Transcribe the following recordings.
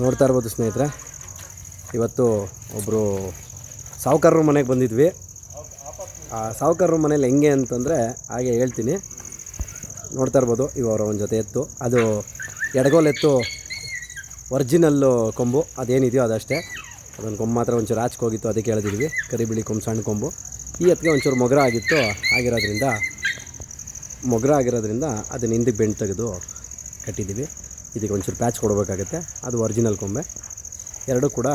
ನೋಡ್ತಾ ಇರ್ಬೋದು ಸ್ನೇಹಿತರೆ. ಇವತ್ತು ಒಬ್ಬರು ಸಾಹುಕಾರರ ಮನೆಗೆ ಬಂದಿದ್ವಿ. ಆ ಸಾಹುಕಾರರ ಮನೇಲಿ ಹೆಂಗೆ ಅಂತಂದರೆ ಹಾಗೆ ಹೇಳ್ತೀನಿ. ನೋಡ್ತಾ ಇರ್ಬೋದು, ಇವರ ಒಂದು ಜೊತೆ ಎತ್ತು. ಅದು ಎಡಗೋಲೆತ್ತು ಒರಿಜಿನಲ್ಲು ಕೊಂಬು, ಅದೇನಿದೆಯೋ ಅದಷ್ಟೇ. ಅದೊಂದು ಕೊಂಬು ಮಾತ್ರ ಒಂಚೂರು ಆಚೆಗೆ ಹೋಗಿತ್ತು, ಅದಕ್ಕೆ ಹೇಳಿದ್ವಿ ಕರಿಬಿಳಿ ಕೊಂಬು, ಸಣ್ಣ ಕೊಂಬು. ಈ ಎತ್ತಿಗೆ ಒಂಚೂರು ಮೊಗರ ಆಗಿತ್ತು. ಆಗಿರೋದ್ರಿಂದ, ಮೊಗರ ಆಗಿರೋದ್ರಿಂದ ಅದನ್ನ ಹಿಂದಕ್ಕೆ ಬೆಂಡ್ ತೆಗೆದು ಕಟ್ಟಿದ್ದೀವಿ. ಇದಕ್ಕೆ ಒಂಚೂರು ಪ್ಯಾಚ್ ಕೊಡಬೇಕಾಗತ್ತೆ. ಅದು ಒರಿಜಿನಲ್ ಕೊಂಬೆ. ಎರಡೂ ಕೂಡ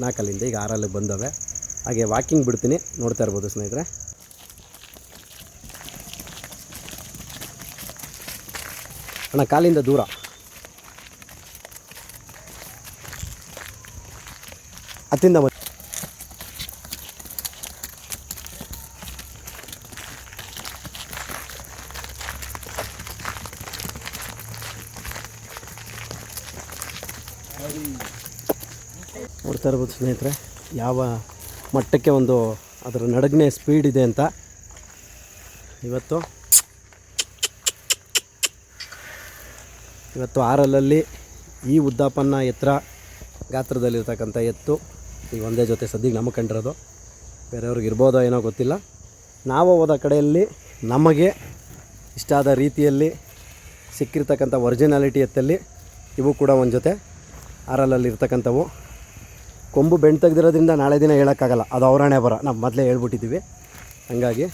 ನಾಲ್ಕಲ್ಲಿಂದ ಈಗ ಆರಲ್ಲಿಗೆ ಬಂದವೆ. ಹಾಗೆ ವಾಕಿಂಗ್ ಬಿಡ್ತೀನಿ. ನೋಡ್ತಾ ಇರ್ಬೋದು ಸ್ನೇಹಿತರೆ. ಅಣ್ಣ, ಕಾಲಿಂದ ದೂರ. ಹತ್ತಿಂದ ನೋಡ್ತಾ ಇರ್ಬೋದು ಸ್ನೇಹಿತರೆ, ಯಾವ ಮಟ್ಟಕ್ಕೆ ಒಂದು ಅದರ ನಡಗನೆ ಸ್ಪೀಡ್ ಇದೆ ಅಂತ ಇವತ್ತು. ಇವತ್ತು ಆರಲ್ಲಲ್ಲಿ ಈ ಉದ್ದಾಪನ್ನ ಎತ್ತರ ಗಾತ್ರದಲ್ಲಿರ್ತಕ್ಕಂಥ ಎತ್ತು. ಈ ಒಂದೇ ಜೊತೆ ಸದ್ಯಕ್ಕೆ ನಮಗೆ ಕಂಡಿರೋದು. ಬೇರೆಯವ್ರಿಗೆ ಇರ್ಬೋದೋ ಏನೋ ಗೊತ್ತಿಲ್ಲ. ನಾವು ಹೋದ ಕಡೆಯಲ್ಲಿ ನಮಗೆ ಇಷ್ಟ ಆದ ರೀತಿಯಲ್ಲಿ ಸಿಕ್ಕಿರ್ತಕ್ಕಂಥ ಒರಿಜಿನಾಲಿಟಿ ಎತ್ತಲ್ಲಿ ಇವು ಕೂಡ ಒಂದು ಜೊತೆ ಆರಲ್ಲಲ್ಲಿ ಇರ್ತಕ್ಕಂಥವು ಕೊಂಬು ಬೆಂಡ್ ತೆಗೆದಿರೋದ್ರಿಂದ ನಾಳೆ ದಿನ ಹೇಳೋಕ್ಕಾಗಲ್ಲ. ಅದು ಅವರಣೆ ಬರ ನಾವು ಮೊದಲೇ ಹೇಳ್ಬಿಟ್ಟಿದ್ದೀವಿ. ಹಂಗಾಗಿ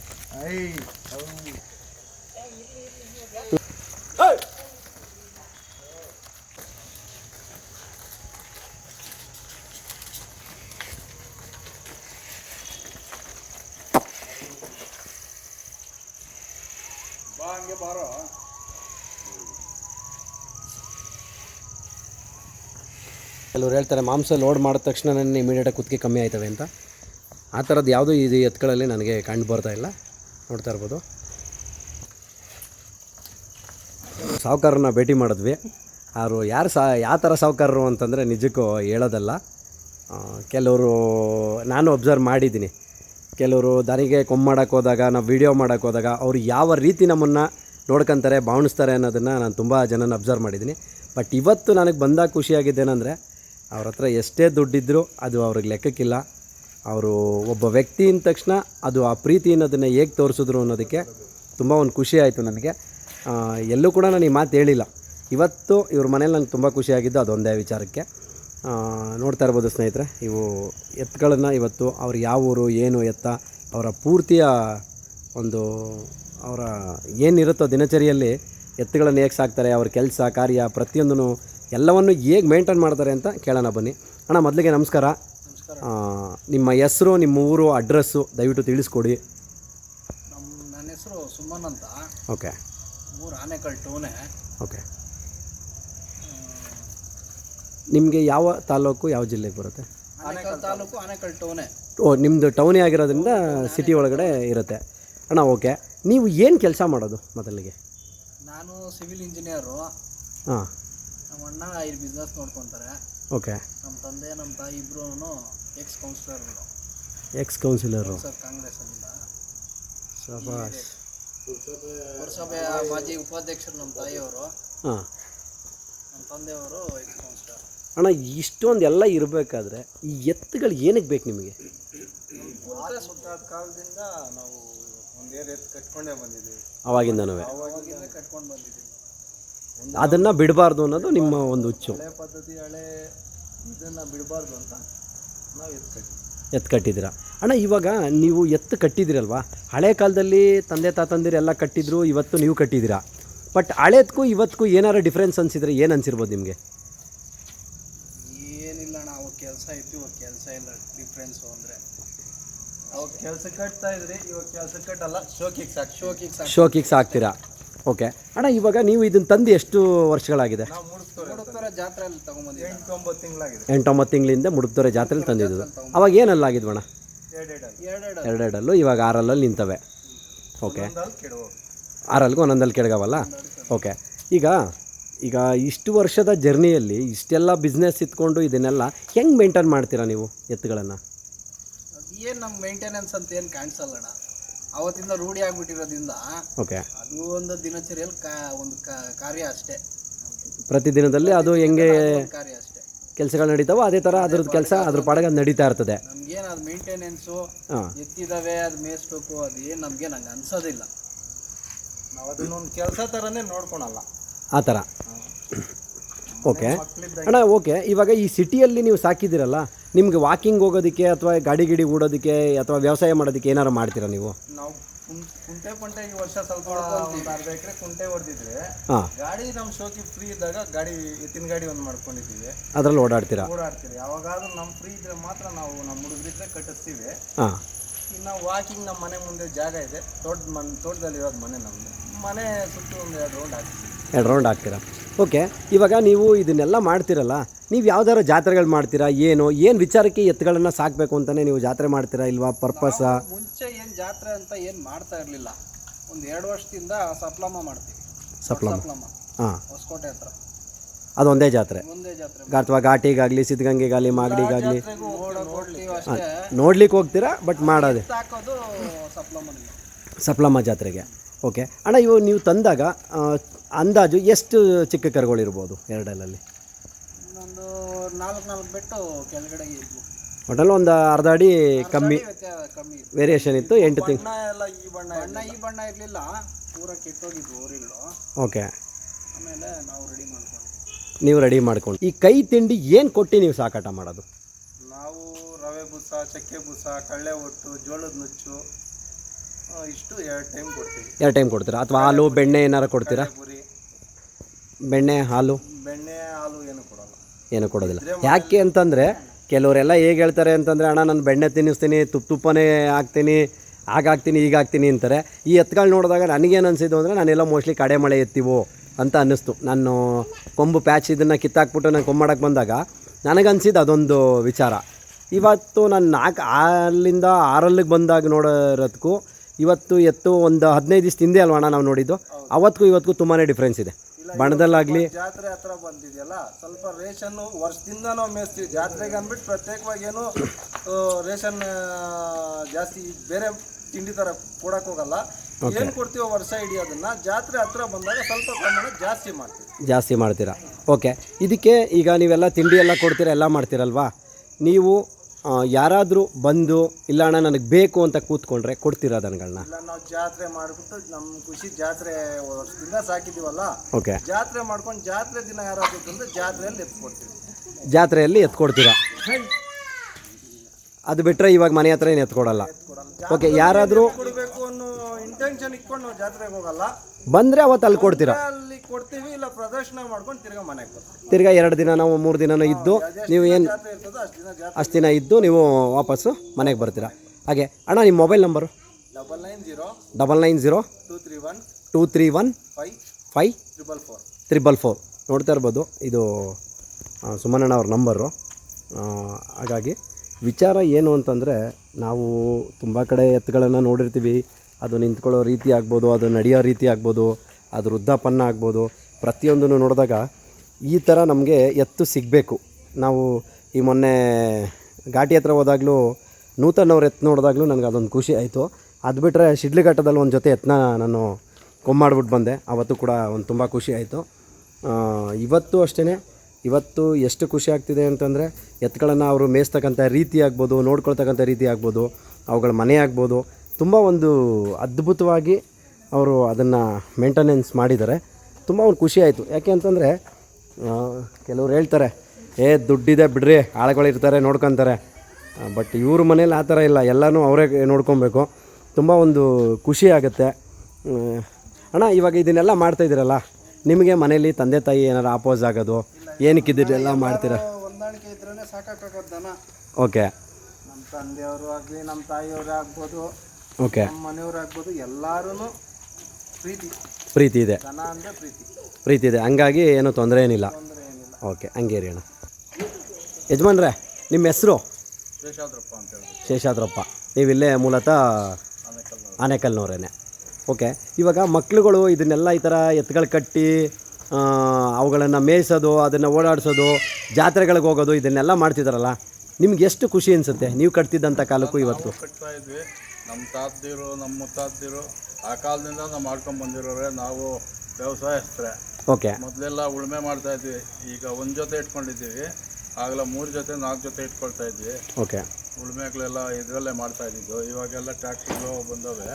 ಕೆಲವ್ರು ಹೇಳ್ತಾರೆ, ಮಾಂಸ ಲೋಡ್ ಮಾಡಿದ ತಕ್ಷಣ ನನ್ನ ಇಮಿಡಿಯೇಟಾಗಿ ಕುತ್ತಿಗೆ ಕಮ್ಮಿ ಆಯ್ತವೆ ಅಂತ. ಆ ಥರದ್ದು ಯಾವುದೂ ಇದು ಎತ್ತುಗಳಲ್ಲಿ ನನಗೆ ಕಂಡು ಬರ್ತಾ ಇಲ್ಲ. ನೋಡ್ತಾ ಇರ್ಬೋದು. ಸಾಹುಕಾರನ್ನ ಭೇಟಿ ಮಾಡಿದ್ವಿ. ಅವರು ಯಾರು ಸಾ, ಯಾವ ಥರ ಸಾಹುಕಾರರು ಅಂತಂದರೆ ನಿಜಕ್ಕೂ ಹೇಳೋದಲ್ಲ. ಕೆಲವರು, ನಾನು ಅಬ್ಸರ್ವ್ ಮಾಡಿದ್ದೀನಿ. ಕೆಲವರು ದಾರಿಗೆ ಕೊಂಬ್ ಮಾಡೋಕ್ಕೆ ಹೋದಾಗ, ನಾವು ವೀಡಿಯೋ ಮಾಡೋಕ್ಕೆ ಹೋದಾಗ ಅವರು ಯಾವ ರೀತಿ ನಮ್ಮನ್ನು ನೋಡ್ಕೊತಾರೆ ಬಾವಣಿಸ್ತಾರೆ ಅನ್ನೋದನ್ನು ನಾನು ತುಂಬ ಜನನ ಅಬ್ಸರ್ವ್ ಮಾಡಿದ್ದೀನಿ. ಬಟ್ ಇವತ್ತು ನನಗೆ ಬಂದಾಗ ಖುಷಿಯಾಗಿದ್ದೇನೆಂದರೆ ಅವ್ರ ಹತ್ರ ಎಷ್ಟೇ ದುಡ್ಡಿದ್ದರೂ ಅದು ಅವ್ರಿಗೆ ಲೆಕ್ಕಕ್ಕಿಲ್ಲ. ಅವರು ಒಬ್ಬ ವ್ಯಕ್ತಿ ಅಂದ ತಕ್ಷಣ ಅದು ಆ ಪ್ರೀತಿ ಅನ್ನೋದನ್ನು ಹೇಗೆ ತೋರಿಸಿದ್ರು ಅನ್ನೋದಕ್ಕೆ ತುಂಬ ಒಂದು ಖುಷಿ ಆಯಿತು ನನಗೆ. ಎಲ್ಲೂ ಕೂಡ ನಾನು ಈ ಮಾತು ಹೇಳಿಲ್ಲ. ಇವತ್ತು ಇವ್ರ ಮನೇಲಿ ನಂಗೆ ತುಂಬ ಖುಷಿಯಾಗಿದ್ದು ಅದೊಂದೇ ವಿಚಾರಕ್ಕೆ. ನೋಡ್ತಾ ಇರ್ಬೋದು ಸ್ನೇಹಿತರೆ, ಇವು ಎತ್ತುಗಳನ್ನು ಇವತ್ತು ಅವ್ರು ಯಾವ ಊರು, ಏನು ಎತ್ತ, ಅವರ ಪೂರ್ತಿಯ ಒಂದು ಅವರ ಏನಿರುತ್ತೋ ದಿನಚರಿಯಲ್ಲಿ ಎತ್ತುಗಳನ್ನು ಹೇಗೆ ಸಾಕ್ತಾರೆ, ಅವ್ರ ಕೆಲಸ, ಕಾರ್ಯ ಪ್ರತಿಯೊಂದೂ ಎಲ್ಲವನ್ನು ಹೇಗೆ ಮೇಂಟೈನ್ ಮಾಡ್ತಾರೆ ಅಂತ ಕೇಳೋಣ ಬನ್ನಿ. ಅಣ್ಣ ಮೊದಲಿಗೆ ನಮಸ್ಕಾರ. ನಿಮ್ಮ ಹೆಸರು ನಿಮ್ಮ ಊರು ಅಡ್ರೆಸ್ಸು ದಯವಿಟ್ಟು ತಿಳಿಸ್ಕೊಡಿ. ನನ್ನ ಹೆಸರು ಸುಮನ್ ಅಂತ. ಓಕೆ. ಊರು ಆನೆಕಲ್ ಟೋನೆ. ಓಕೆ. ನಿಮಗೆ ಯಾವ ತಾಲೂಕು ಯಾವ ಜಿಲ್ಲೆಗೆ ಬರುತ್ತೆ? ಆನೆಕಲ್ ತಾಲೂಕು ಆನೆಕಲ್ ಟೋನೆ. ಓ ನಿಮ್ಮದು ಟೌನೇ ಆಗಿರೋದ್ರಿಂದ ಸಿಟಿ ಒಳಗಡೆ ಇರುತ್ತೆ. ಅಣ್ಣ ಓಕೆ. ನೀವು ಏನು ಕೆಲಸ ಮಾಡೋದು ಮೊದಲಿಗೆ? ನಾನು ಸಿವಿಲ್ ಇಂಜಿನಿಯರು. ಹಾಂ. ಅಣ್ಣ ಇಲ್ಲಿ ಬಿಸ್ನೆಸ್ ನೋಡ್ಕೊತಾರೆ. ಓಕೆ. ನಮ್ಮ ತಂದೆ ನಮ್ಮ ತಾಯಿ ಇಬ್ಬರೂ ಎಕ್ಸ್ ಕೌನ್ಸಿಲರ್ಗಳು ಎಕ್ಸ್ ಕೌನ್ಸಿಲರು ಸರ್ ಕಾಂಗ್ರೆಸ್ಸಲ್ಲಿಂದ ಶಬಾಷ್. ಪುರಸಭೆಯ ಮಾಜಿ ಉಪಾಧ್ಯಕ್ಷರು ನಮ್ಮ ತಾಯಿಯವರು. ಹಾಂ. ನಮ್ಮ ತಂದೆಯವರು ಎಕ್ಸ್ ಕೌನ್ಸಿಲರ್ ಅಣ್ಣ ಇಷ್ಟೊಂದು ಎಲ್ಲ ಇರಬೇಕಾದ್ರೆ ಈ ಎತ್ತುಗಳು ಏನಕ್ಕೆ ಬೇಕು ನಿಮಗೆ? ಸುತ್ತಾದ ಕಾಲದಿಂದ ನಾವು ಒಂದು ಏರ್ ಎತ್ತು ಕಟ್ಕೊಂಡೇ ಬಂದಿದ್ದೀವಿ. ಅವಾಗಿಂದನೂ. ಅವಾಗಿಂದ ಕಟ್ಕೊಂಡು ಬಂದಿದ್ದೀವಿ. ಅದನ್ನು ಬಿಡಬಾರ್ದು ಅನ್ನೋದು ನಿಮ್ಮ ಒಂದು ಹುಚ್ಚು. ಹಳೆ ಪದ್ಧತಿ ಹಳೆ ಇದನ್ನು ಬಿಡಬಾರ್ದು ಅಂತ ನಾವು ಎತ್ತು ಕಟ್ಟಿ ಎತ್ತು ಕಟ್ಟಿದ್ದೀರಾ ಅಣ್ಣ ಇವಾಗ ನೀವು ಎತ್ತು ಕಟ್ಟಿದ್ದೀರಲ್ವಾ? ಹಳೆ ಕಾಲದಲ್ಲಿ ತಂದೆ ತಾತಂದಿರು ಎಲ್ಲ ಕಟ್ಟಿದ್ರು ಇವತ್ತು ನೀವು ಕಟ್ಟಿದ್ದೀರಾ? ಬಟ್ ಹಳೆದಕ್ಕೂ ಇವತ್ತಿಗೂ ಏನಾರು ಡಿಫ್ರೆನ್ಸ್ ಅನ್ಸಿದ್ರೆ ಏನು ಅನಿಸಿರ್ಬೋದು ನಿಮಗೆ? ಏನಿಲ್ಲ ಅವಾಗ ಕೆಲಸ ಇತ್ತು ಇವಾಗ ಕೆಲಸ ಇಲ್ಲ ಡಿಫ್ರೆನ್ಸು ಅಂದರೆ. ಅವಾಗ ಕೆಲಸ ಕಟ್ತಾ ಇದ್ರಿ ಇವಾಗ ಕೆಲಸ ಕಟ್ಟಲ್ಲ ಶೋಕಿಗೆ ಸಾಕು ಶೋಕಿಗೆ ಸಾಕು. ಶೋಕಿಗೆ ಸಾಕ್ತೀರಾ? ಓಕೆ. ಅಣ್ಣ ಇವಾಗ ನೀವು ಇದನ್ನು ತಂದು ಎಷ್ಟು ವರ್ಷಗಳಾಗಿದೆ? ಜಾತ್ರೆಯಲ್ಲಿ ಎಂಟೊಂಬತ್ತು ತಿಂಗಳಿಂದ ಮುಡುಕ್ತೊರೆ ಜಾತ್ರೆಲಿ ತಂದಿದ್ದು. ಅವಾಗ ಏನಲ್ಲ ಆಗಿದ್ವಣ್ಣ? ಎರಡೆರಡು ಎರಡೆರಡಲ್ಲೂ. ಇವಾಗ ಆರಲ್ಲಲ್ಲಿ ನಿಂತವೆ. ಓಕೆ. ಆರಲ್ಗೂ ಒಂದೊಂದಲ್ಲಿ ಕೆಡಗವಲ್ಲ? ಓಕೆ. ಈಗ ಈಗ ಇಷ್ಟು ವರ್ಷದ ಜರ್ನಿಯಲ್ಲಿ ಇಷ್ಟೆಲ್ಲ ಬಿಸ್ನೆಸ್ ಇತ್ಕೊಂಡು ಇದನ್ನೆಲ್ಲ ಹೆಂಗೆ ಮೇಂಟೈನ್ ಮಾಡ್ತೀರಾ ನೀವು ಎತ್ತುಗಳನ್ನು? ಏನು ನಮ್ಮ ಮೇಂಟೆನೆನ್ಸ್ ಅಂತ ಏನು ಕಾಣಿಸಲ್ಲ ಅಣ್ಣ ಅವತ್ತಿಂದ ರೂಢಿ ಆಗ್ಬಿಟ್ಟಿರೋದ್ರಿಂದ ಓಕೆ. ಅದು ಒಂದು ದಿನಚರಿಯಲ್ಲಿ ಕಾ ಒಂದು ಕಾರ್ಯ ಅಷ್ಟೇ. ಪ್ರತಿ ಪ್ರತಿದಿನದಲ್ಲಿ ಅದು ಹೆಂಗೆ ಕಾರ್ಯ ಅಷ್ಟೇ. ಕೆಲಸಗಳು ನಡೀತಾವೋ ಅದೇ ಥರ ಅದ್ರದ್ದು ಕೆಲಸ ಅದ್ರ ಪಾಡಿಗೆ ನಡೀತಾ ಇರ್ತದೆ. ನಮ್ಗೇನು ಅದು ಮೇಂಟೆನೆನ್ಸು ಎತ್ತಿದಾವೆ ಅದು ಮೇಯಿಸ್ಬೇಕು ಅದು ಏನು ನಮಗೆ ನಂಗೆ ಅನ್ಸೋದಿಲ್ಲ. ನಾವು ಅದನ್ನೊಂದು ಕೆಲಸ ಥರನೇ ನೋಡ್ಕೊಳಲ್ಲ. ಆ ಥರ. ಓಕೆ. ಅಣ್ಣ ಓಕೆ. ಇವಾಗ ಈ ಸಿಟಿಯಲ್ಲಿ ನೀವು ಸಾಕಿದ್ದೀರಲ್ಲ ನಿಮ್ಗೆ ವಾಕಿಂಗ್ ಹೋಗೋದಕ್ಕೆ ಅಥವಾ ಗಾಡಿ ಗಿಡಿ ಓಡೋದಕ್ಕೆ ಅಥವಾ ವ್ಯವಸಾಯ ಮಾಡೋದಕ್ಕೆ ಏನಾರು ಮಾಡ್ತೀರಾ ನೀವು? ನಾವು ಕುಂ- ಕುಂಟೆ ಪಂಟೆ ಈ ವರ್ಷ ಸ್ವಲ್ಪ ಒಂದು ಅರ್ಧ ಎಕರೆ ಕುಂಟೆ ಹೊಡೆದಿದ್ರೆ ಹಾಂ. ಗಾಡಿ ನಮ್ಮ ಶೋಕಿ ಫ್ರೀ ಇದ್ದಾಗ ಗಾಡಿ ಎತ್ತಿನ ಗಾಡಿ ಒಂದು ಮಾಡ್ಕೊಂಡಿದ್ದೀವಿ. ಅದರಲ್ಲಿ ಓಡಾಡ್ತೀರಾ? ಓಡಾಡ್ತೀವಿ ಯಾವಾಗಾದ್ರೂ ನಮ್ಮ ಫ್ರೀ ಇದ್ರೆ ಮಾತ್ರ ನಾವು ನಮ್ಮ ಹುಡುಗರಿದ್ರೆ ಕಟ್ಟಿಸ್ತೀವಿ. ಹಾಂ. ಇನ್ನು ವಾಕಿಂಗ್ ನಮ್ಮ ಮನೆ ಮುಂದೆ ಜಾಗ ಇದೆ. ದೊಡ್ಡ ಮನೆ ತೋಟದಲ್ಲಿರೋದು ಮನೆ ನಮ್ಮದು ಮನೆ ಸುತ್ತ ಒಂದು ಎರಡು ರೌಂಡ್ ಹಾಕ್ತೀವಿ. ಎರಡು ರೌಂಡ್ ಹಾಕ್ತೀರಾ? ಓಕೆ ಇವಾಗ ನೀವು ಇದನ್ನೆಲ್ಲ ಮಾಡ್ತಿರಲ್ಲ ನೀವು ಯಾವ್ದಾರ ಜಾತ್ರೆಗಳು ಮಾಡ್ತೀರಾ ಏನು ಏನು ವಿಚಾರಕ್ಕೆ ಎತ್ತುಗಳನ್ನು ಸಾಕಬೇಕು ಅಂತಲೇ ನೀವು ಜಾತ್ರೆ ಮಾಡ್ತೀರಾ ಇಲ್ವಾ ಪರ್ಪಸ ಮುಂಚೆ ಏನು ಜಾತ್ರೆ ಅಂತ ಏನು ಮಾಡ್ತಾ ಇರಲಿಲ್ಲ. ಒಂದು ಎರಡು ವರ್ಷದಿಂದ ಸಪ್ಲಮ್ಮ ಮಾಡ್ತೀವಿ. ಸಪ್ಲಮ್ಮ. ಸಪ್ಲಮ್ಮ. ಹಾಂ. ಹೊಸಕೋಟೆ ಹತ್ರ. ಅದೊಂದೇ ಜಾತ್ರೆ? ಅಥವಾ ಘಾಟಿಗಾಗಲಿ ಸಿದ್ಧಗಂಗೆಗಾಗಲಿ ಮಾಗಡಿಗಾಗಲಿ? ನೋಡ್ಲಿಕ್ಕೆ ಹೋಗ್ತೀರಾ ಬಟ್ ಮಾಡೋದೇ? ಸಪ್ಲಮ್ಮ ಜಾತ್ರೆಗೆ. ಓಕೆ. ಅಣ್ಣ ಇವು ನೀವು ತಂದಾಗ ಅಂದಾಜು ಎಷ್ಟು ಚಿಕ್ಕ ಕರುಗಳಿರ್ಬೋದು ಎರಡಲ್ಲಲ್ಲಿ ಇನ್ನೊಂದು ನಾಲ್ಕು ನಾಲ್ಕು ಬೆಟ್ಟು ಕೆಳಗಡೆ ಇದ್ವು. ಒಟ್ಟಲ್ಲಿ ಒಂದು ಅರ್ಧ ಅಡಿ ಕಮ್ಮಿ ಕಮ್ಮಿ ಇತ್ತು. ವೇರಿಯೇಷನ್ ಇತ್ತು ಎಂಟು ತಿಂಗಳು ಬಣ್ಣ ಎಲ್ಲ ಈ ಬಣ್ಣ ಬಣ್ಣ ಈ ಬಣ್ಣ ಇರಲಿಲ್ಲ. ಪೂರ ಕೆಟ್ಟೋಗಿದ್ವು ಊರಿಗಳು ಓಕೆ. ಆಮೇಲೆ ನಾವು ರೆಡಿ ಮಾಡ್ಕೊಂಡ್ವಿ. ನೀವು ರೆಡಿ ಮಾಡ್ಕೊಂಡು ಈ ಕೈ ತಿಂಡಿ ಏನು ಕೊಟ್ಟು ನೀವು ಸಾಕಾಟ ಮಾಡೋದು? ನಾವು ರವೆ ಬುಸ ಚಕ್ಕೆ ಬುಸ ಕಳ್ಳೆ ಒಟ್ಟು ಜೋಳದ ನುಚ್ಚು. ಇಷ್ಟು ಎರಡು ಟೈಮ್ ಕೊಡ್ತೀವಿ. ಎರಡು ಟೈಮ್ ಕೊಡ್ತೀರಾ? ಅಥವಾ ಹಾಲು ಬೆಣ್ಣೆ ಏನಾರು ಕೊಡ್ತೀರಾ? ಪುರಿ. ಬೆಣ್ಣೆ ಹಾಲು? ಬೆಣ್ಣೆ ಹಾಲು ಏನು ಕೊಡಲ್ಲ. ಏನು ಕೊಡೋದಿಲ್ಲ. ಯಾಕೆ ಅಂತಂದರೆ ಕೆಲವರೆಲ್ಲ ಹೇಗೆ ಹೇಳ್ತಾರೆ ಅಂತಂದರೆ ಅಣ್ಣ ನಾನು ಬೆಣ್ಣೆ ತಿನ್ನಿಸ್ತೀನಿ ತುಪ್ಪ ತುಪ್ಪನೇ ಹಾಕ್ತೀನಿ ಹಾಗಾಗ್ತೀನಿ ಈಗ ಹಾಕ್ತೀನಿ ಅಂತಾರೆ. ಈ ಎತ್ಗಳು ನೋಡಿದಾಗ ನನಗೇನು ಅನಿಸಿದ್ದು ಅಂದರೆ ನಾನೆಲ್ಲ ಮೋಸ್ಟ್ಲಿ ಕಡೆ ಮಳೆ ಎತ್ತಿವು ಅಂತ ಅನ್ನಿಸ್ತು. ನಾನು ಕೊಂಬು ಪ್ಯಾಚ್ ಇದನ್ನು ಕಿತ್ತಾಕ್ಬಿಟ್ಟು ನಾನು ಕೊಂಬಾಡಕ್ಕೆ ಬಂದಾಗ ನನಗನ್ಸಿದ್ದು ಅದೊಂದು ವಿಚಾರ. ಇವತ್ತು ನಾನು ನಾಲ್ಕು ಅಲ್ಲಿಂದ ಆರಲ್ಲಿಗೆ ಬಂದಾಗ ನೋಡೋರದಕ್ಕೂ ಇವತ್ತು ಎತ್ತು ಒಂದು ಹದಿನೈದು ದಿವಸ ಹಿಂದೆ ಅಲ್ವಾ ಅಣ್ಣ ನಾವು ನೋಡಿದ್ದು? ಅವತ್ತಿಗೂ ಇವತ್ತಿಗೂ ತುಂಬಾ ಡಿಫ್ರೆನ್ಸ್ ಇದೆ. ಬಣ್ಣದಲ್ಲಾಗಲಿ ಜಾತ್ರೆ ಹತ್ರ ಬಂದಿದೆಯಲ್ಲ ಸ್ವಲ್ಪ ರೇಷನ್ ವರ್ಷದಿಂದ ನಾವು ಮೇಯಿಸ್ತೀವಿ. ಜಾತ್ರೆಗೆ ಅಂದ್ಬಿಟ್ಟು ಪ್ರತ್ಯೇಕವಾಗಿ ಏನು ರೇಷನ್ ಜಾಸ್ತಿ ಬೇರೆ ತಿಂಡಿ ಥರ ಕೊಡಕ್ ಹೋಗಲ್ಲ. ಏನು ಕೊಡ್ತೀವೋ ವರ್ಷ ಇಡೀ ಅದನ್ನ ಜಾತ್ರೆ ಹತ್ರ ಬಂದಾಗ ಸ್ವಲ್ಪ ಪ್ರಮಾಣ ಜಾಸ್ತಿ ಮಾಡ್ತೀವಿ. ಜಾಸ್ತಿ ಮಾಡ್ತೀರಾ? ಓಕೆ ಇದಕ್ಕೆ ಈಗ ನೀವೆಲ್ಲ ತಿಂಡಿ ಎಲ್ಲ ಕೊಡ್ತೀರಾ ಎಲ್ಲ ಮಾಡ್ತೀರಲ್ವಾ? ನೀವು ಯಾರಾದರೂ ಬಂದು ಇಲ್ಲ ಅಣ್ಣ ನನಗೆ ಬೇಕು ಅಂತ ಕೂತ್ಕೊಂಡ್ರೆ ಕೊಡ್ತೀರಾ ದನಗಳನ್ನ ಇಲ್ಲ ನಾವು ಜಾತ್ರೆ ಮಾಡಿಬಿಟ್ಟು ನಮ್ಮ ಖುಷಿ ಜಾತ್ರೆ ವರ್ಷದಿಂದ ಸಾಕಿದ್ದೀವಲ್ಲ ಓಕೆ. ಜಾತ್ರೆ ಮಾಡ್ಕೊಂಡು ಜಾತ್ರೆ ದಿನ ಯಾರಾದರೂ ಬಂದು ಜಾತ್ರೆಯಲ್ಲಿ ಎತ್ಕೊಡ್ತೀವಿ. ಜಾತ್ರೆಯಲ್ಲಿ ಎತ್ಕೊಡ್ತೀರಾ? ಅದು ಬಿಟ್ಟರೆ ಇವಾಗ ಮನೆ ಹತ್ರ ಏನು ಎತ್ಕೊಡಲ್ಲ. ಓಕೆ ಯಾರಾದರೂ ಕೊಡಬೇಕು ಅನ್ನೋ ಇಂಟೆನ್ಷನ್ ಇಟ್ಕೊಂಡು ನಾವು ಜಾತ್ರೆಗೆ ಹೋಗಲ್ಲ. ಬಂದರೆ ಅವತ್ತು ಅಲ್ಲಿ ಕೊಡ್ತೀರಾ? ಅಲ್ಲಿ ಕೊಡ್ತೀವಿ ಇಲ್ಲ ಪ್ರದರ್ಶನ ಮಾಡ್ಕೊಂಡು ತಿರ್ಗಾ ಮನೆಗೆ ಬರ್ತೀವಿ. ತಿರ್ಗಾ ಎರಡು ದಿನ ನಾವು ಮೂರು ದಿನನೂ ಇದ್ದು ನೀವು ಏನು ಜಾತ್ರೆ ಇರ್ತದೋ ಅಷ್ಟು ದಿನ ಜಾತ್ರೆ ಅಷ್ಟು ದಿನ ಇದ್ದು ನೀವು ವಾಪಸ್ಸು ಮನೆಗೆ ಬರ್ತೀರಾ? ಹಾಗೆ ಅಣ್ಣ ನಿಮ್ಮ mobile number? Double nine zero double nine zero two three one two three one five five triple four. Triple four. ನೋಡ್ತಾ ಇರ್ಬೋದು ಇದು ಸುಮನಣ್ಣ ಅವ್ರ ನಂಬರು. ಹಾಗಾಗಿ ವಿಚಾರ ಏನು ಅಂತಂದರೆ ನಾವು ತುಂಬ ಕಡೆ ಎತ್ತುಗಳನ್ನು ನೋಡಿರ್ತೀವಿ ಅದು ನಿಂತ್ಕೊಳ್ಳೋ ರೀತಿ ಆಗ್ಬೋದು, ಅದು ನಡೆಯೋ ರೀತಿ ಆಗ್ಬೋದು, ಅದು ವೃದ್ಧಾಪನ್ನ ಆಗ್ಬೋದು. ಪ್ರತಿಯೊಂದನ್ನು ನೋಡಿದಾಗ ಈ ಥರ ನಮಗೆ ಎತ್ತು ಸಿಗಬೇಕು. ನಾವು ಈ ಮೊನ್ನೆ ಘಾಟಿ ಹತ್ರ ಹೋದಾಗಲೂ ನೂತನ್ ಅವ್ರ ಎತ್ತು ನೋಡಿದಾಗಲೂ ನನಗೆ ಅದೊಂದು ಖುಷಿ ಆಯಿತು. ಅದು ಬಿಟ್ಟರೆ ಶಿಡ್ಲಘಟ್ಟದಲ್ಲಿ ಒಂದು ಜೊತೆ ಎತ್ತನ್ನ ನಾನು ಕೊಂಬಾಡ್ಬಿಟ್ಟು ಬಂದೆ. ಅವತ್ತು ಕೂಡ ಒಂದು ತುಂಬ ಖುಷಿ ಆಯಿತು. ಇವತ್ತು ಅಷ್ಟೇ ಇವತ್ತು ಎಷ್ಟು ಖುಷಿ ಆಗ್ತಿದೆ ಅಂತಂದರೆ ಎತ್ತುಗಳನ್ನು ಅವರು ಮೇಯಿಸ್ತಕ್ಕಂಥ ರೀತಿ ಆಗ್ಬೋದು, ನೋಡ್ಕೊಳ್ತಕ್ಕಂಥ ರೀತಿ ಆಗ್ಬೋದು, ಅವುಗಳ ಮನೆ ಆಗ್ಬೋದು ತುಂಬ ಒಂದು ಅದ್ಭುತವಾಗಿ ಅವರು ಅದನ್ನು ಮೇಂಟೆನೆನ್ಸ್ ಮಾಡಿದ್ದಾರೆ. ತುಂಬ ಒಂದು ಖುಷಿ ಆಯಿತು. ಯಾಕೆ ಅಂತಂದರೆ ಕೆಲವ್ರು ಹೇಳ್ತಾರೆ ಏ ದುಡ್ಡಿದೆ ಬಿಡ್ರಿ ಆಳುಗಳಿರ್ತಾರೆ ನೋಡ್ಕೊತಾರೆ. ಬಟ್ ಇವ್ರ ಮನೇಲಿ ಆ ಥರ ಇಲ್ಲ. ಎಲ್ಲನೂ ಅವರೇ ನೋಡ್ಕೊಬೇಕು. ತುಂಬ ಒಂದು ಖುಷಿ ಆಗುತ್ತೆ. ಅಣ್ಣ ಇವಾಗ ಇದನ್ನೆಲ್ಲ ಮಾಡ್ತಾ ಇದ್ದೀರಲ್ಲ ನಿಮಗೆ ಮನೇಲಿ ತಂದೆ ತಾಯಿ ಏನಾರು ಆಪೋಸ್ ಆಗೋದು ಏನಕ್ಕೆ ಎಲ್ಲ ಮಾಡ್ತೀರಾ? ಹೊಂದಾಣಿಕೆ ಇದ್ರೇ ಸಾಕಾಗದ ಓಕೆ ನಮ್ಮ ತಂದೆಯವರು ಆಗಲಿ ನಮ್ಮ ತಾಯಿಯವರು ಆಗ್ಬೋದು. ಓಕೆ ನಮ್ಮ ಮನೆಯವರು ಆಗ್ಬೋದು ಎಲ್ಲರೂ ಪ್ರೀತಿ. ಪ್ರೀತಿ ಇದೆ. ದನ ಅಂದರೆ ಪ್ರೀತಿ. ಪ್ರೀತಿ ಇದೆ. ಹಂಗಾಗಿ ಏನೂ ತೊಂದರೆ ಏನಿಲ್ಲ. ತೊಂದರೆ ಏನಿಲ್ಲ. ಓಕೆ ಹಂಗೆ ರೀ ಅಣ್ಣ. ಯಜಮಾನ್ರೆ ನಿಮ್ಮ ಹೆಸರು? ಶೇಷಾದ್ರಪ್ಪ ಅಂತ ಶೇಷಾದ್ರಪ್ಪ. ನೀವಿಲ್ಲೇ ಮೂಲತಃ ಆನೆಕಲ್ನವರೇನೆ. ಓಕೆ ಇವಾಗ ಮಕ್ಳುಗಳು ಇದನ್ನೆಲ್ಲ ಈ ಥರ ಎತ್ತುಗಳು ಕಟ್ಟಿ ಅವುಗಳನ್ನು ಮೇಯಿಸೋದು ಅದನ್ನು ಓಡಾಡಿಸೋದು ಜಾತ್ರೆಗಳಿಗೆ ಹೋಗೋದು ಇದನ್ನೆಲ್ಲ ಮಾಡ್ತಿದ್ದಾರಲ್ಲ ನಿಮ್ಗೆ ಎಷ್ಟು ಖುಷಿ ಅನಿಸುತ್ತೆ? ನೀವು ಕಟ್ತಿದ್ದಂಥ ಕಾಲಕ್ಕೂ ಇವತ್ತು. ಕಟ್ತಾ ಇದ್ವಿ. ನಮ್ಮ ತಾತದಿರು ನಮ್ಮ ಮುತ್ತಾತದಿರು ಆ ಕಾಲದಿಂದ ನಾವು ಮಾಡ್ಕೊಂಡು ಬಂದಿರೋರೆ ನಾವು ವ್ಯವಸಾಯಸ್ಥರೇ. ಓಕೆ. ಮೊದಲೆಲ್ಲ ಉಳುಮೆ ಮಾಡ್ತಾ ಇದ್ವಿ. ಈಗ ಒಂದು ಜೊತೆ ಇಟ್ಕೊಂಡಿದ್ದೀವಿ. ಆಗಲ ಮೂರು ಜೊತೆ ನಾಲ್ಕು ಜೊತೆ ಇಟ್ಕೊಳ್ತಾ ಇದ್ವಿ. ಓಕೆ. ಉಳುಮೆಗಳೆಲ್ಲ ಇದರಲ್ಲೇ ಮಾಡ್ತಾ ಇದ್ದಿದ್ದು. ಇವಾಗೆಲ್ಲ ಟ್ರ್ಯಾಕ್ಟರ್ಗಳು ಬಂದವೆ.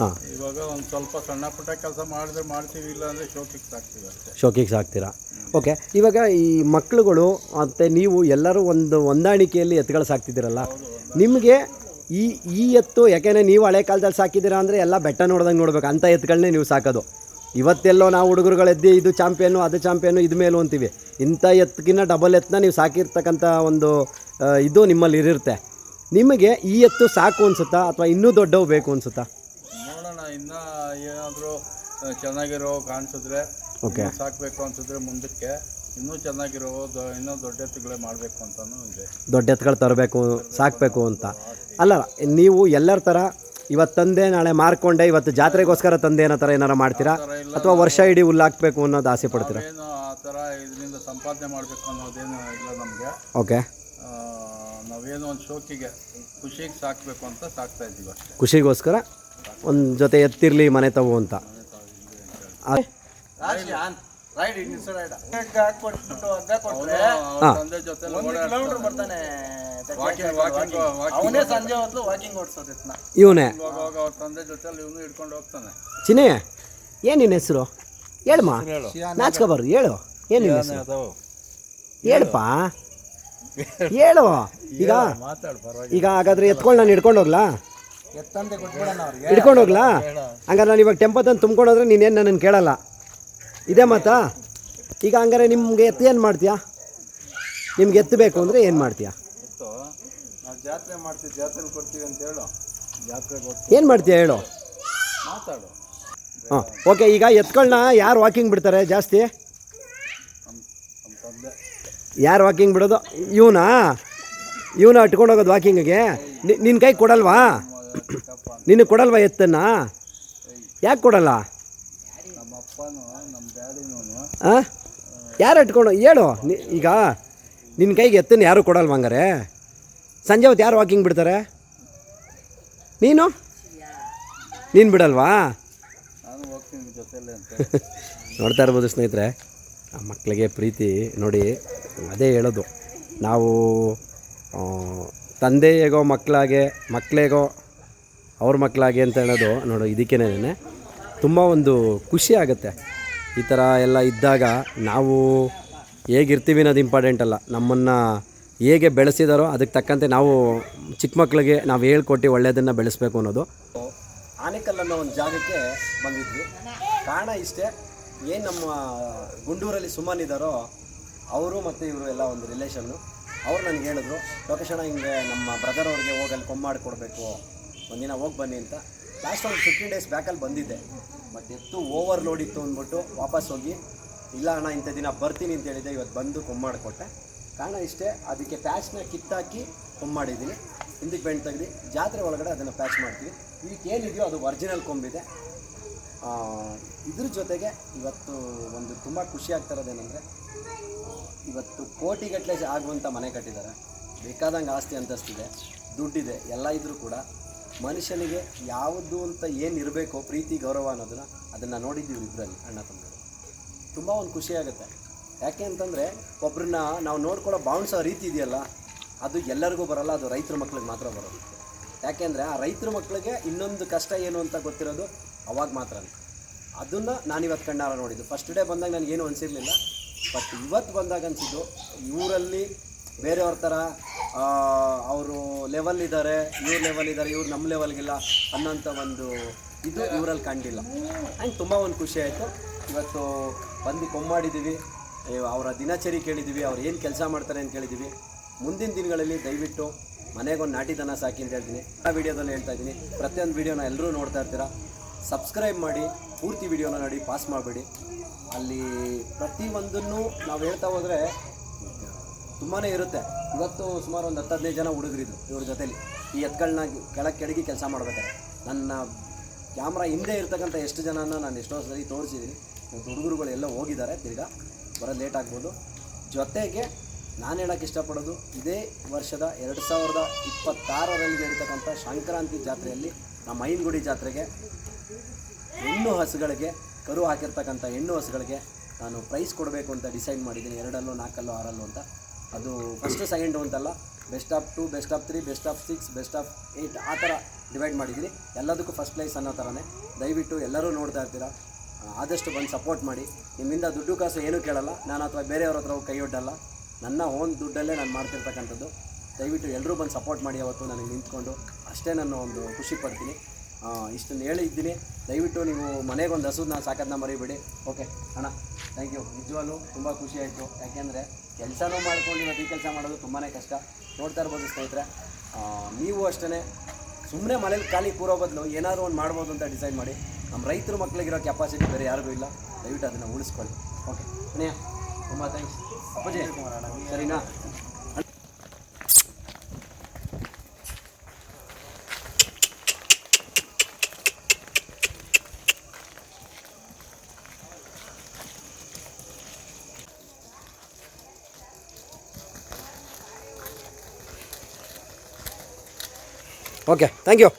ಹಾಂ. ಇವಾಗ ಒಂದು ಸ್ವಲ್ಪ ಸಣ್ಣ ಪುಟ್ಟ ಕೆಲಸ ಮಾಡಿದ್ರೆ ಮಾಡ್ತೀವಿ ಇಲ್ಲ ಅಂದರೆ ಶೋಕಿಗೆ ಸಾಕ್ತೀವಿ ಅಷ್ಟೇ. ಶೋಕಿಗೆ ಸಾಕ್ತೀರಾ? ಓಕೆ. ಇವಾಗ ಈ ಮಕ್ಕಳುಗಳು ಮತ್ತು ನೀವು ಎಲ್ಲರೂ ಒಂದು ಹೊಂದಾಣಿಕೆಯಲ್ಲಿ ಎತ್ತುಗಳು ಸಾಕ್ತಿದ್ದೀರಲ್ಲ? ನಿಮಗೆ ಈ ಈ ಎತ್ತು ಯಾಕೆಂದರೆ ನೀವು ಹಳೆ ಕಾಲದಲ್ಲಿ ಸಾಕಿದ್ದೀರಾ ಅಂದರೆ ಎಲ್ಲ ಬೆಟ್ಟ ನೋಡ್ದಂಗೆ ನೋಡ್ಬೇಕು. ಅಂಥ ಎತ್ತುಗಳನ್ನೇ ನೀವು ಸಾಕೋದು. ಇವತ್ತೆಲ್ಲೋ ನಾವು ಹುಡುಗರುಗಳು ಎದ್ದು ಇದು ಚಾಂಪಿಯನ್ನು ಅದು ಚಾಂಪಿಯನ್ನು ಇದು ಮೇಲೂ ಅಂತೀವಿ. ಇಂಥ ಎತ್ತಿಗಿನ್ನ ಡಬಲ್ ಎತ್ತನ್ನ ನೀವು ಸಾಕಿರ್ತಕ್ಕಂಥ ಒಂದು ಇದು ನಿಮ್ಮಲ್ಲಿ ಇರುತ್ತೆ ನಿಮಗೆ ಈ ಎತ್ತು ಸಾಕು ಅನ್ಸುತ್ತಾ? ಅಥವಾ ಇನ್ನೂ ದೊಡ್ಡವು ಬೇಕು ಅನ್ಸುತ್ತಾ? ನೋಡೋಣ ಇನ್ನೂ ಏನಾದರೂ ಚೆನ್ನಾಗಿರೋ ಕಾಣಿಸಿದ್ರೆ ಓಕೆ ಸಾಕಬೇಕು ಅನಿಸಿದ್ರೆ ಮುಂದಕ್ಕೆ. ಇನ್ನೂ ಚೆನ್ನಾಗಿರೋ ಇನ್ನೂ ದೊಡ್ಡ ಎತ್ತುಗಳೇ ಮಾಡಬೇಕು ಅಂತಲೂ ಇದೆ. ದೊಡ್ಡ ಎತ್ತುಗಳು ತರಬೇಕು ಸಾಕಬೇಕು ಅಂತ. ಅಲ್ಲ ನೀವು ಎಲ್ಲರ ಥರ ಇವತ್ತು ತಂದೆ ನಾಳೆ ಮಾರ್ಕೊಂಡೆ ಇವತ್ತು ಜಾತ್ರೆಗೋಸ್ಕರ ತಂದೆ ಏನೋ ಥರ ಏನಾರು ಮಾಡ್ತೀರಾ? ಅಥವಾ ವರ್ಷ ಇಡೀ ಹುಲ್ಲಾಕ್ಬೇಕು ಅನ್ನೋದು ಆಸೆ ಪಡ್ತೀರಾ? ಏನು ಆ ಥರ ಇದರಿಂದ ಸಂಪಾದನೆ ಮಾಡಬೇಕು ಅನ್ನೋದೇನು ಇಲ್ಲ ನಮಗೆ. ಓಕೆ. ನಾವೇನೋ ಒಂದು ಶೋಕಿಗೆ ಖುಷಿಗೆ ಸಾಕಬೇಕು ಅಂತ ಸಾಕ್ತಾ ಇದ್ದೀವಿ ಅಷ್ಟೇ. ಖುಷಿಗೋಸ್ಕರ ಒಂದು ಜೊತೆ ಎತ್ತಿರಲಿ ಮನೆ ತಗೋ ಅಂತ. ರೈಡ್ ಇನ್ನಿಸ್ ರೈಡ್ ಹಗ್ಗ ಹಾಕ್ಬಿಟ್ಟು ಹಗ್ಗ ಕೊಟ್ರೆ ತಂದೆ ಜೊತೆ ಒಂದು ಕಿಲೋಮೀಟರ್ ಬರ್ತಾನೆ. ವಾಕಿಂಗ್ ವಾಕಿಂಗ್ ವಾಕಿಂಗ್ ಅವನೇ ಸಂಜೆ ಹೊತ್ತು ವಾಕಿಂಗ್ ಓಡಿಸೋದು ಎತ್ನ ಇವನೇ. ಹೋಗುವಾಗ ಅವ್ರ ತಂದೆ ಜೊತೆಲಿ ಇವನು ಹಿಡ್ಕೊಂಡು ಹೋಗ್ತಾನೆ. ಚಿನಿ ಏನು ನಿನ್ನ ಹೆಸರು? ಹೇಳಮ್ಮ ನಾಚ್ಕೋಬಾರ್ದು ಹೇಳು. ಏನು ನಿನ್ನ ಹೆಸರು? ಹೇಳಪ್ಪ ಹೇಳು. ಈಗ ಮಾತಾಡು ಪರವಾಗಿ ಈಗ ಹಾಗಾದ್ರೆ ಎತ್ಕೊಂಡು ನಾನು ಹಿಡ್ಕೊಂಡು ಹೋಗ್ಲಾ? ಹಿಡ್ಕೊಂಡು ಹೋಗ್ಲಾ? ಹಂಗಾರೆ ನಾನು ಇವಾಗ ಟೆಂಪೋ ತಂದು ತುಂಬ್ಕೊಂಡೋದ್ರೆ ನೀನೇನು ನನ್ನನ್ನು ಕೇಳಲ್ಲ. ಇದೇ ಮಾತಾ ಈಗ ಹಂಗಾರೆ ನಿಮ್ಗೆ ಎತ್ತು ಏನು ಮಾಡ್ತೀಯಾ ನಿಮ್ಗೆ ಎತ್ತಬೇಕು ಅಂದರೆ ಏನು ಮಾಡ್ತೀಯಾ ನಾವು ಜಾತ್ರೆ ಮಾಡ್ತೀವಿ ಕೊಡ್ತೀವಿ ಅಂತ ಹೇಳು ಜಾತ್ರೆ ಏನು ಮಾಡ್ತೀಯಾ ಹೇಳು ಮಾತಾಡು ಹಾಂ ಓಕೆ ಈಗ ಎತ್ಗಳನ್ನ ಯಾರು ವಾಕಿಂಗ್ ಬಿಡ್ತಾರೆ ಜಾಸ್ತಿ ಯಾರು ವಾಕಿಂಗ್ ಬಿಡೋದು ಇವನಾ ಇವನ ಇಟ್ಕೊಂಡು ಹೋಗೋದು ವಾಕಿಂಗಿಗೆ ನಿನ್ನ ಕೈ ಕೊಡಲ್ವಾ ನಿನಗೆ ಕೊಡಲ್ವಾ ಎತ್ತನ್ನ ಯಾಕೆ ಕೊಡಲ್ಲ ನಮ್ಮ ಅಪ್ಪನೂ ನಮ್ಮ ಡ್ಯಾಡಿನೂ ಹಾಂ ಯಾರು ಇಟ್ಕೊಂಡು ಹೇಳು. ಈಗ ನಿನ್ನ ಕೈಗೆ ಎತ್ತನ್ನು ಯಾರು ಕೊಡಲ್ವ ಹಂಗಾರೆ? ಸಂಜೆ ಹೊತ್ತು ಯಾರು ವಾಕಿಂಗ್ ಬಿಡ್ತಾರೆ? ನೀನು? ನೀನು ಬಿಡಲ್ವಾ? ನೋಡ್ತಾ ಇರ್ಬೋದು ಸ್ನೇಹಿತರೆ, ಆ ಮಕ್ಕಳಿಗೆ ಪ್ರೀತಿ ನೋಡಿ ಅದೇ ಹೇಳೋದು. ನಾವು ತಂದೆ ಹೇಗೋ ಮಕ್ಕಳಾಗೆ ಮಕ್ಕಳೇಗೋ ಅವ್ರ ಮಕ್ಕಳಾಗೆ ಅಂತ ಹೇಳೋದು ನೋಡು, ಇದಕ್ಕೇನೆ ತುಂಬ ಒಂದು ಖುಷಿ ಆಗುತ್ತೆ. ಈ ಥರ ಎಲ್ಲ ಇದ್ದಾಗ ನಾವು ಹೇಗಿರ್ತೀವಿ ಅನ್ನೋದು ಇಂಪಾರ್ಟೆಂಟ್ ಅಲ್ಲ. ನಮ್ಮನ್ನು ಹೇಗೆ ಬೆಳೆಸಿದಾರೋ ಅದಕ್ಕೆ ತಕ್ಕಂತೆ ನಾವು ಚಿಕ್ಕ ಮಕ್ಕಳಿಗೆ ನಾವು ಹೇಳ್ಕೊಟ್ಟು ಒಳ್ಳೆಯದನ್ನು ಬೆಳೆಸಬೇಕು ಅನ್ನೋದು. ಆನೆಕಲ್ ಅನ್ನೋ ಒಂದು ಜಾಗಕ್ಕೆ ಬಂದಿದ್ವಿ. ಕಾರಣ ಇಷ್ಟೇ, ಏನು ನಮ್ಮ ಗುಂಡೂರಲ್ಲಿ ಸುಮನ್ ಇದ್ದಾರೋ, ಅವರು ಮತ್ತು ಇವರು ಎಲ್ಲ ಒಂದು ರಿಲೇಷನ್ನು ಅವ್ರು ನನಗೆ ಹೇಳಿದ್ರು ಲೊಕೇಶನ ಹಿಂಗೆ ನಮ್ಮ ಬ್ರದರ್ ಅವ್ರಿಗೆ ಹೋಗಿ ಕೊಮ್ಮಾಡಿ ಕೊಡಬೇಕು. ಒಂದಿನ ಹೋಗಿ ಬನ್ನಿ ಅಂತ. ಲಾಸ್ಟ್ ಒಂದು ಫಿಫ್ಟೀನ್ ಡೇಸ್ ಬ್ಯಾಕಲ್ಲಿ ಬಂದಿದ್ದೆ. ಬಟ್ ಎತ್ತು ಓವರ್ ಲೋಡ್ ಇತ್ತು ಅಂದ್ಬಿಟ್ಟು ವಾಪಸ್ ಹೋಗಿ, ಇಲ್ಲ ಅಣ್ಣ, ಇಂಥ ದಿನ ಬರ್ತೀನಿ ಅಂತ ಹೇಳಿದ್ದೆ ಇವತ್ತು ಬಂದು ಕೊಮ್ಮಾಡಿ ಕೊಟ್ಟೆ ಕಾರಣ ಇಷ್ಟೇ, ಅದಕ್ಕೆ ಪ್ಯಾಚ್ನ ಕಿತ್ತಾಕಿ ಕೊಮ್ಮಾಡಿದ್ದೀನಿ. ಹಿಂದಕ್ಕೆ ಬೆಂಡ್ ತೆಗ್ದು, ಜಾತ್ರೆ ಒಳಗಡೆ ಅದನ್ನು ಪ್ಯಾಚ್ ಮಾಡ್ತೀವಿ. ಇದಕ್ಕೆ ಏನಿದೆಯೋ ಅದು ಒರಿಜಿನಲ್ ಕೊಂಬಿದೆ. ಇದ್ರ ಜೊತೆಗೆ ಇವತ್ತು ಒಂದು ತುಂಬ ಖುಷಿ ಆಗ್ತಾ ಇರೋದೇನೆಂದರೆ ಇವತ್ತು ಕೋಟಿಗಟ್ಟಲೆ ಆಗುವಂಥ ಮನೆ ಕಟ್ಟಿದ್ದಾರೆ. ಬೇಕಾದಂಗೆ ಆಸ್ತಿ ಅಂತಸ್ತಿದೆ, ದುಡ್ಡಿದೆ, ಎಲ್ಲ ಇದ್ದರೂ ಕೂಡ. ಮನುಷ್ಯನಿಗೆ ಯಾವುದು ಅಂತ ಏನು ಇರಬೇಕೋ, ಪ್ರೀತಿ, ಗೌರವ ಅನ್ನೋದನ್ನು ಅದನ್ನು ನೋಡಿದ್ದೀವಿ ಇಬ್ಬರಲ್ಲಿ ಅಣ್ಣ ತಮ್ಮಗಳು ತುಂಬ ಒಂದು ಖುಷಿ ಆಗುತ್ತೆ. ಯಾಕೆ ಅಂತಂದರೆ ಒಬ್ಬರನ್ನ ನಾವು ನೋಡ್ಕೊಳ್ಳೋ ಆ ರೀತಿ ಇದೆಯಲ್ಲ, ಅದು ಎಲ್ಲರಿಗೂ ಬರಲ್ಲ, ಅದು ರೈತರ ಮಕ್ಳಿಗೆ ಮಾತ್ರ ಬರೋದು ಯಾಕೆಂದರೆ ಆ ರೈತರ ಮಕ್ಕಳಿಗೆ ಇನ್ನೊಂದು ಕಷ್ಟ ಏನು ಅಂತ ಗೊತ್ತಿರೋದು ಅವಾಗ ಮಾತ್ರ ಅದನ್ನು ನಾನಿವತ್ತು ಕಣ್ಣಾರ ನೋಡಿದ್ದು. ಫಸ್ಟ್ ಡೇ ಬಂದಾಗ ನನಗೇನು ಅನಿಸಿರಲಿಲ್ಲ ಬಟ್ ಇವತ್ತು ಬಂದಾಗ ಅನಿಸಿದ್ದು, ಇವರಲ್ಲಿ ಬೇರೆಯವ್ರ ಥರ ಅವರು ಲೆವೆಲ್ ಇದ್ದಾರೆ ಇವ್ರ ಲೆವೆಲ್ ಇದ್ದಾರೆ ಇವ್ರು ನಮ್ಮ ಲೆವೆಲ್ಗಿಲ್ಲ ಅನ್ನೋಂಥ ಒಂದು ಇದು ಇವರಲ್ಲಿ ಕಂಡಿಲ್ಲ. ಹಂಗೆ ತುಂಬ ಒಂದು ಖುಷಿ ಆಯಿತು. ಇವತ್ತು ಬಂದು ಕೊಮ್ಮಾಡಿದ್ದೀವಿ ಅವರ ದಿನಚರಿ ಕೇಳಿದ್ದೀವಿ ಅವ್ರು ಏನು ಕೆಲಸ ಮಾಡ್ತಾರೆ ಅಂತ ಕೇಳಿದ್ದೀವಿ ಮುಂದಿನ ದಿನಗಳಲ್ಲಿ ದಯವಿಟ್ಟು ಮನೆಗೊಂದು ನಾಟಿ ದನ ಸಾಕಿ ಅಂತ ಹೇಳ್ತೀನಿ. ಆ ವಿಡಿಯೋದಲ್ಲಿ ಹೇಳ್ತಾ ಇದ್ದೀನಿ. ಪ್ರತಿಯೊಂದು ವಿಡಿಯೋನ ಎಲ್ಲರೂ ನೋಡ್ತಾ ಇರ್ತೀರಾ? ಸಬ್ಸ್ಕ್ರೈಬ್ ಮಾಡಿ, ಪೂರ್ತಿ ವಿಡಿಯೋನ ನೋಡಿ, ಪಾಸ್ ಮಾಡಬೇಡಿ. ಅಲ್ಲಿ ಪ್ರತಿಯೊಂದನ್ನು ನಾವು ಹೇಳ್ತಾ ಹೋದರೆ ತುಂಬಾ ಇರುತ್ತೆ. ಇವತ್ತು ಸುಮಾರು ಒಂದು ಹತ್ತು ಹದಿನೈದು ಜನ ಹುಡುಗರಿದ್ರು ಇವ್ರ ಜೊತೆಲಿ. ಈ ಎತ್ಗಳನ್ನ ಕೆಳಗೆ ಕೆಳಗೆ ಕೆಲಸ ಮಾಡ್ಬೇಕಾದ್ರೆ ನನ್ನ ಕ್ಯಾಮ್ರಾ ಹಿಂದೆ ಇರ್ತಕ್ಕಂಥ ಎಷ್ಟು ಜನನ ನಾನು ಎಷ್ಟೋ ಸರಿ ತೋರಿಸಿದ್ದೀನಿ ಇವತ್ತು ಹುಡುಗರುಗಳು ಎಲ್ಲ ಹೋಗಿದ್ದಾರೆ ತಿರ್ಗಾ. ಬರೋದು ಲೇಟ್ ಆಗ್ಬೋದು. ಜೊತೆಗೆ ನಾನು ಹೇಳೋಕ್ಕೆ ಇಷ್ಟಪಡೋದು ಇದೇ ವರ್ಷದ ಎರಡು ಸಾವಿರದ ಇಪ್ಪತ್ತಾರರಲ್ಲಿ ನಡೀತಕ್ಕಂಥ ಸಂಕ್ರಾಂತಿ ಜಾತ್ರೆಯಲ್ಲಿ ನಮ್ಮ ಐನಗುಡಿ ಜಾತ್ರೆಗೆ ಹೆಣ್ಣು ಹಸುಗಳಿಗೆ, ಕರು ಹಾಕಿರ್ತಕ್ಕಂಥ ಹೆಣ್ಣು ಹಸುಗಳಿಗೆ ನಾನು ಪ್ರೈಸ್ ಕೊಡಬೇಕು ಅಂತ ಡಿಸೈಡ್ ಮಾಡಿದ್ದೀನಿ. ಎರಡಲ್ಲೋ, ನಾಲ್ಕಲ್ಲೋ, ಆರಲ್ಲೋ ಅಂತ. ಅದು ಫಸ್ಟ್ ಸೆಕೆಂಡು ಅಂತಲ್ಲ best of two best of three best of six best of eight ಆ ಥರ ಡಿವೈಡ್ ಮಾಡಿದ್ದೀನಿ ಎಲ್ಲದಕ್ಕೂ ಫಸ್ಟ್ ಪ್ಲೇಸ್ ಅನ್ನೋ ಥರನೇ. ದಯವಿಟ್ಟು ಎಲ್ಲರೂ ನೋಡ್ತಾ ಇರ್ತೀರಾ? ಆದಷ್ಟು ಬಂದು ಸಪೋರ್ಟ್ ಮಾಡಿ. ನಿಮ್ಮಿಂದ ದುಡ್ಡು ಕಾಸು ಏನೂ ಕೇಳಲ್ಲ. ನಾನು ಅಥವಾ ಬೇರೆಯವ್ರ ಹತ್ರ ಕೈ ಒಡ್ಡಲ್ಲ. ನನ್ನ ಓನ್ ದುಡ್ಡಲ್ಲೇ ನಾನು ಮಾಡ್ತಿರ್ತಕ್ಕಂಥದ್ದು. ದಯವಿಟ್ಟು ಎಲ್ಲರೂ ಬಂದು ಸಪೋರ್ಟ್ ಮಾಡಿ ಅವತ್ತು ನನಗೆ ನಿಂತ್ಕೊಂಡು. ಅಷ್ಟೇ ನಾನು ಒಂದು ಖುಷಿ ಪಡ್ತೀನಿ. ಇಷ್ಟನ್ನು ಹೇಳಿದ್ದೀನಿ ದಯವಿಟ್ಟು ನೀವು ಮನೆಗೆ ಒಂದು ನಾನು ಸಾಕೋದನ್ನ ಮರಿಬೇಡಿ. ಓಕೆ ಅಣ್ಣ ಥ್ಯಾಂಕ್ ಯು ನಿಜವಾಗ್ಲೂ ತುಂಬ ಖುಷಿ ಆಯಿತು. ಯಾಕೆಂದರೆ ಕೆಲಸನೂ ಮಾಡ್ಕೊಂಡು ಇವತ್ತು ಈ ಕೆಲಸ ಮಾಡೋದು ತುಂಬಾ ಕಷ್ಟ. ನೋಡ್ತಾ ಇರ್ಬೋದು ಸ್ನೇಹಿತರೆ. ನೀವು ಅಷ್ಟೇ ಸುಮ್ಮನೆ ಮನೇಲಿ ಖಾಲಿ ಕೂರೋ ಬದಲು ಏನಾದರೂ ಒಂದು ಮಾಡ್ಬೋದು ಅಂತ ಡಿಸೈಡ್ ಮಾಡಿ. ನಮ್ಮ ರೈತರು ಮಕ್ಕಳಿಗಿರೋ ಕೆಪಾಸಿಟಿ ಬೇರೆ ಯಾರಿಗೂ ಇಲ್ಲ. ದಯವಿಟ್ಟು ಅದನ್ನು ಉಳಿಸ್ಕೊಳ್ಳಿ. ಓಕೆ ಅಣ್ಣ ತುಂಬ ಥ್ಯಾಂಕ್ಸ್ ಅಪ್ಪಾಜಿ, ಸರಿನಾ? Okay thank you